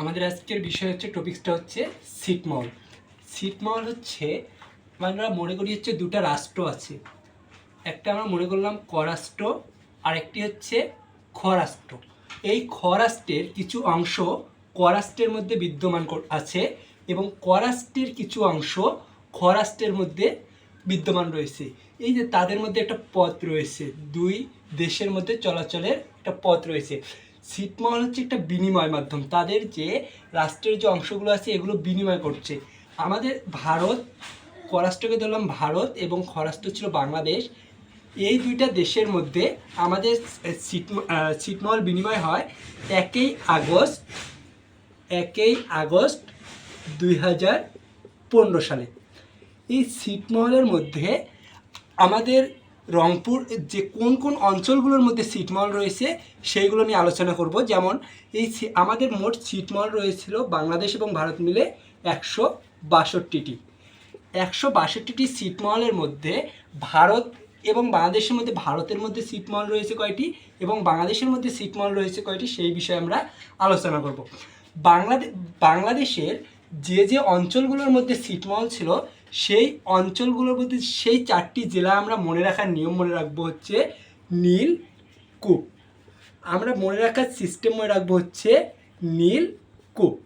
আমাদের আজকের বিষয় হচ্ছে টপিক্সটা হচ্ছে ছিটমহল ছিটমহল হচ্ছে আমরা মনে করি হচ্ছে দুটা রাষ্ট্র আছে। একটা আমরা মনে করলাম করাষ্ট্র আর একটি হচ্ছে খরাষ্ট্র এই খরাষ্ট্রের কিছু অংশ করাষ্ট্রের মধ্যে বিদ্যমান আছে এবং করাষ্ট্রের কিছু অংশ খরাষ্ট্রের মধ্যে বিদ্যমান রয়েছে। এই যে তাদের মধ্যে একটা পথ রয়েছে, দুই দেশের মধ্যে চলাচলের একটা পথ রয়েছে। ছিটমহল হচ্ছে একটা বিনিময় মাধ্যম। তাদের যে রাষ্ট্রের যে অংশগুলো আছে, এগুলো বিনিময় করছে। আমাদের ভারত খরাষ্ট্রকে ধরলাম ভারত এবং খরাষ্ট্র ছিল বাংলাদেশ। এই দুইটা দেশের মধ্যে আমাদের ছিট- ছিটমহল বিনিময় হয় একই আগস্ট একই আগস্ট দুই হাজার পনেরো সালে। এই ছিটমহলের মধ্যে আমাদের রংপুর যে কোন কোন অঞ্চলগুলোর মধ্যে ছিটমহল রয়েছে, সেইগুলো নিয়ে আলোচনা করব। যেমন এই আমাদের মোট ছিটমহল রয়েছিল বাংলাদেশ এবং ভারত মিলে একশো বাষট্টিটি। একশো বাষট্টিটি ছিটমহলের মধ্যে ভারত এবং বাংলাদেশের মধ্যে ভারতের মধ্যে ছিটমহল রয়েছে কয়টি এবং বাংলাদেশের মধ্যে ছিটমহল রয়েছে কয়টি, সেই বিষয়ে আমরা আলোচনা করব। বাংলাদেশ বাংলাদেশের যে যে অঞ্চলগুলোর মধ্যে ছিটমহল ছিল সেই অঞ্চলগুলোর মধ্যে সেই চারটি জেলা আমরা মনে রাখার নিয়ম মনে রাখব হচ্ছে নীল কূপ। আমরা মনে রাখার সিস্টেম মনে রাখব হচ্ছে নীল কূপ।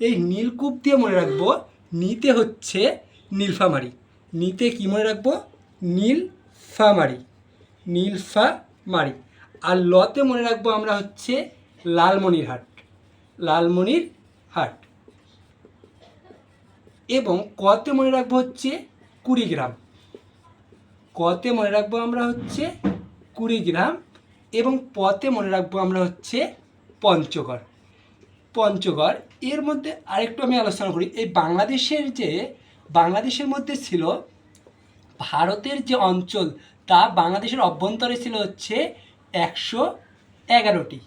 এই নীলকূপ দিয়ে মনে রাখব নিতে হচ্ছে নীলফামারি। নিতে কি মনে রাখব? নীলফামারি। নীলফামারি। আর লতে মনে রাখব আমরা হচ্ছে লালমনিরহাট। লালমনির হাট এবং কতে মনে রাখব হচ্ছে কুড়িগ্রাম কতে মনে রাখব আমরা হচ্ছে কুড়ি গ্রাম এবং পতে মনে রাখব আমরা হচ্ছে পঞ্চগড়। পঞ্চগড়, এর মধ্যে আরেকটু আমি আলোচনা করি। এই বাংলাদেশের যে, বাংলাদেশের মধ্যে ছিল, ভারতের যে অঞ্চল, তা বাংলাদেশের অভ্যন্তরে ছিল হচ্ছে একশো এগারোটি।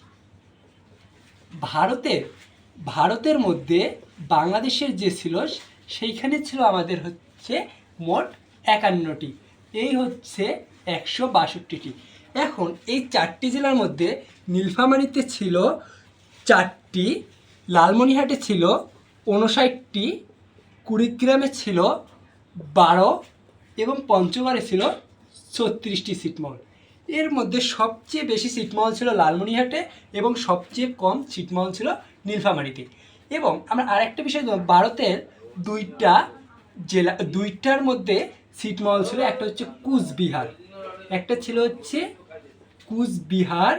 ভারতের ভারতের মধ্যে বাংলাদেশের যে ছিল সেইখানে ছিল আমাদের হচ্ছে মোট একান্নটি। এই হচ্ছে একশো বাষট্টিটি। এখন এই চারটি জেলার মধ্যে নীলফামারীতে ছিল চারটি লালমনিহাটে ছিল উনষাটটি কুড়িগ্রামে ছিল বারো এবং পঞ্চগড়ে ছিল ছত্রিশটি সিটমহল এর মধ্যে সবচেয়ে বেশি সিটমহল ছিল লালমনিহাটে এবং সবচেয়ে কম সিটমহল ছিল নীলফামারীতে। এবং আমরা আরেকটা বিষয় ভারতের দুইটা জেলা, দুইটার মধ্যে সিটমহল ছিল, একটা হচ্ছে কুচবিহার। একটা ছিল হচ্ছে কুচবিহার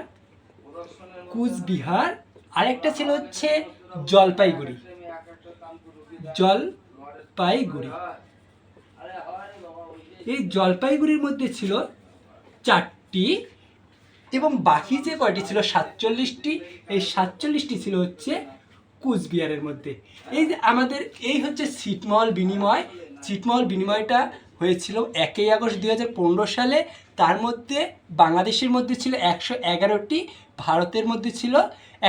কুচবিহার, আরেকটা ছিল হচ্ছে জলপাইগুড়ি। জলপাইগুড়ি। এই জলপাইগুড়ির মধ্যে ছিল চারটি এবং বাকি যে কয়টি ছিল সাতচল্লিশটি, এই সাতচল্লিশটি ছিল হচ্ছে কুচবিহারের মধ্যে। এই যে আমাদের, এই হচ্ছে ছিটমহল বিনিময়। ছিটমহল বিনিময়টা হয়েছিল একই আগস্ট দুই হাজার পনেরো সালে। তার মধ্যে বাংলাদেশের মধ্যে ছিল একশো এগারোটি, ভারতের মধ্যে ছিল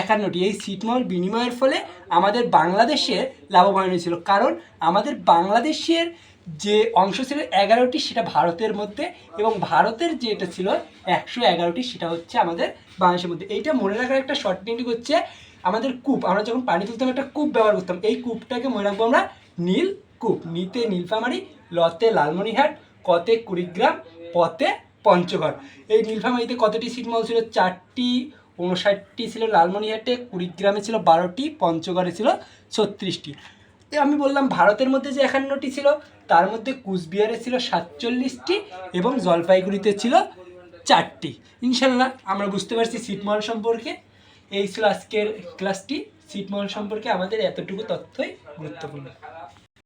একান্নটি। এই ছিটমহল বিনিময়ের ফলে আমাদের বাংলাদেশে লাভবান হয়েছিল। কারণ আমাদের বাংলাদেশের যে অংশ ছিল এগারোটি, সেটা ভারতের মধ্যে এবং ভারতের যেটা ছিল একশো এগারোটি, সেটা হচ্ছে আমাদের বাংলাদেশের মধ্যে। এইটা মনে রাখার একটা শর্ট হচ্ছে আমাদের কূপ, আমরা যখন পানি তুলতাম, একটা কূপ ব্যবহার করতাম। এই কূপটাকে মনে রাখব আমরা নীল কূপ। নিতে নীলফামারি, লতে লালমনিরহাট, কতে কুড়িগ্রাম, পতে পঞ্চগড়। এই নীলফামারিতে কতটি ছিটমহল ছিল? চারটি উনষাটটি ছিল লালমনিরহাটে, কুড়িগ্রামে ছিল বারোটি, পঞ্চগড়ে ছিল ছত্রিশটি। আমি বললাম, ভারতের মধ্যে যে একান্নটি ছিল, তার মধ্যে কুচবিহারে ছিল সাতচল্লিশটি এবং জলপাইগুড়িতে ছিল চারটি। ইনশাল্লাহ আমরা বুঝতে পারছি ছিটমহল সম্পর্কে। এই ছিল আজকের ক্লাসটি ছিটমহল সম্পর্কে আমাদের এতটুকু তথ্যই গুরুত্বপূর্ণ।